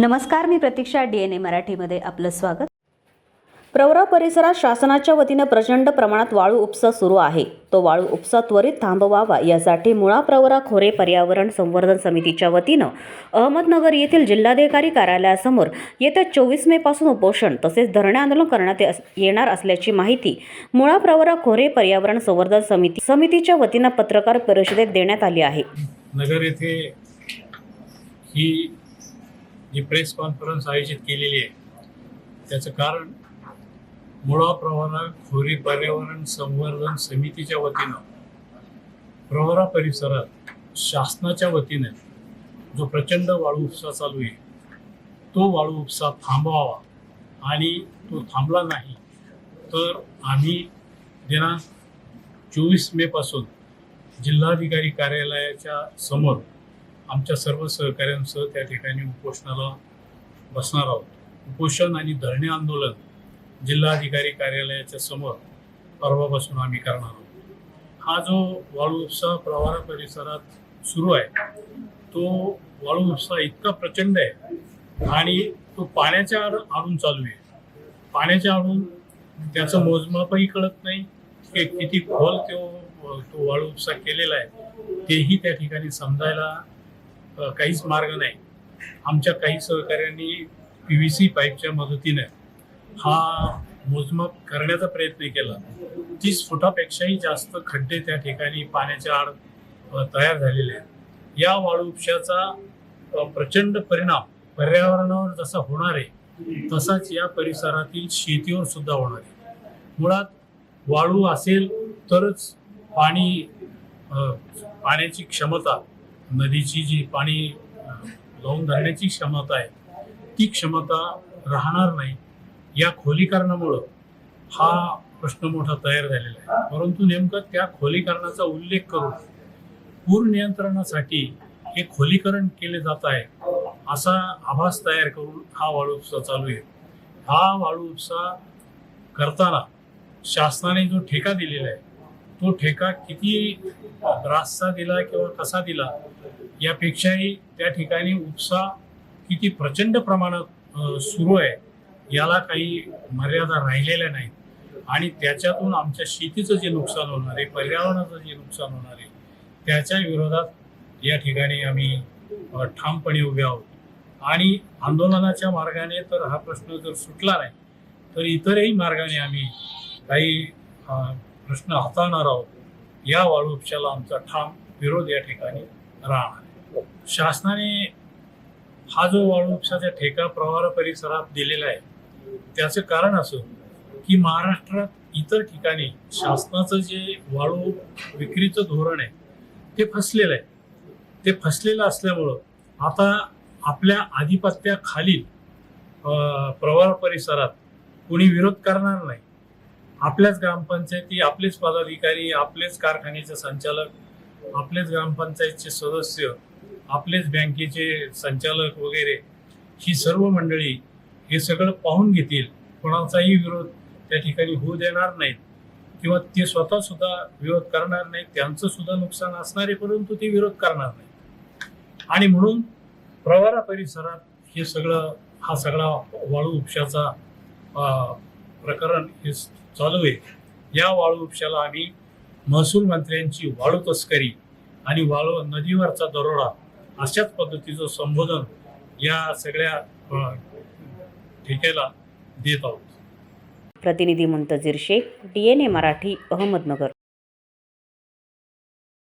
नमस्कार मी प्रतीक्षा D N ए मराठीमध्ये आपलं स्वागत. प्रवरा परिसरात शासनाच्या वतीनं प्रचंड प्रमाणात वाळू उपसा सुरू आहे. तो वाळू उपसा त्वरित थांबवावा यासाठी मुळा प्रवरा खोरे पर्यावरण संवर्धन समितीच्या वतीनं अहमदनगर येथील जिल्हाधिकारी कार्यालयासमोर येत्या चोवीस मे पासून उपोषण तसेच धरणे आंदोलन करण्यात येस- येणार असल्याची माहिती मुळा प्रवरा खोरे पर्यावरण संवर्धन समिती समितीच्या वतीनं पत्रकार परिषदेत देण्यात आली आहे. नगर येथे ही जी प्रेस कॉन्फरन्स आयोजित केलेली आहे त्याचं कारण मुळा प्रवरा खोरी पर्यावरण संवर्धन समितीच्या वतीनं प्रवरा परिसरात शासनाच्या वतीने जो प्रचंड वाळू उपसा चालू आहे तो वाळू उपसा थांबवावा आणि तो थांबला नाही तर आम्ही दिनांक चोवीस मेपासून जिल्हाधिकारी कार्यालयाच्या समोर आमच्या सर्व सहकाऱ्यांसह त्या ठिकाणी उपोषणाला बसणार आहोत. उपोषण आणि धरणे आंदोलन जिल्हाधिकारी कार्यालयाच्या समोर परवापासून आम्ही करणार आहोत. हा जो वाळू उपसा प्रवारा परिसरात सुरू आहे तो वाळू उपसा इतका प्रचंड आहे आणि तो पाण्याच्या आड आणून चालू आहे. पाण्याच्या आडून त्याचं मोजमापही कळत नाही की किती खोल तो तो वाळू उपसा केलेला आहे तेही त्या ठिकाणी समजायला काहीच मार्ग नाही. आमच्या काही सहकाऱ्यांनी पी व्ही सी पाईपच्या मदतीने हा मोजमाप करण्याचा प्रयत्न केला. तीस फुटापेक्षाही जास्त खड्डे त्या ठिकाणी पाण्याच्या आड तयार झालेले आहेत. या वाळू उपशाचा प्रचंड परिणाम पर्यावरणावर जसा होणार आहे तसाच या परिसरातील शेतीवर सुद्धा होणार आहे. मुळात वाळू असेल तरच पाणी पाण्याची क्षमता नदीची जी पाणी लावून धरण्याची क्षमता आहे ती क्षमता राहणार नाही. या खोलीकरणामुळं हा प्रश्न मोठा तयार झालेला आहे. परंतु नेमकं त्या खोलीकरणाचा उल्लेख करून पूर नियंत्रणासाठी हे खोलीकरण केले जात आहे असा आभास तयार करून हा वाळू उपसा चालू आहे. हा वाळू उपसा करताना शासनाने जो ठेका दिलेला आहे तो ठेका किती त्रासचा दिला किंवा कसा दिला यापेक्षाही त्या ठिकाणी उपसा किती प्रचंड प्रमाणात सुरू आहे याला काही मर्यादा राहिलेल्या नाहीत. आणि त्याच्यातून आमच्या शेतीचं जे नुकसान होणार आहे पर्यावरणाचं जे नुकसान होणार आहे त्याच्या विरोधात या ठिकाणी आम्ही ठामपणे उभे आहोत. आणि आंदोलनाच्या मार्गाने तर हा प्रश्न जर सुटला नाही तर इतरही मार्गाने आम्ही काही प्रश्न हाताळणार आहोत. या वाळू उपशाला आमचा ठाम विरोध या ठिकाणी राहणार आहे. शासनाने हा जो वाळू उपशाचा ठेका प्रवारा परिसरात दिलेला आहे त्याचं कारण असं की महाराष्ट्रात इतर ठिकाणी शासनाचं जे वाळू विक्रीचं धोरण आहे ते फसलेलं आहे. ते फसलेलं असल्यामुळं आता आपल्या आधिपत्याखालील प्रवार परिसरात कोणी विरोध करणार नाही. आपल्याच ग्रामपंचायती आपलेच पदाधिकारी आपलेच कारखान्याचे संचालक आपलेच ग्रामपंचायतचे सदस्य आपलेच बँकेचे संचालक वगैरे ही सर्व मंडळी हे सगळं पाहून घेतील. कोणाचाही विरोध त्या ठिकाणी होऊ देणार नाहीत किंवा ते स्वतः सुद्धा विरोध करणार नाहीत. त्यांचं सुद्धा नुकसान असणार आहे परंतु ते विरोध करणार नाहीत. आणि म्हणून प्रवारा परिसरात हे सगळं हा सगळा वाळू उपशाचा प्रकरण हे चालू आहे. या वाळू उपशाला आम्ही महसूल मंत्र्यांची वाळू तस्करी आणि वाळू नदीवरचा दरोडा अशाच पद्धतीचं संबोधन या सगळ्या ठेक्याला देत आहोत. प्रतिनिधी Muntazir Shaikh D N A Marathi Ahmednagar.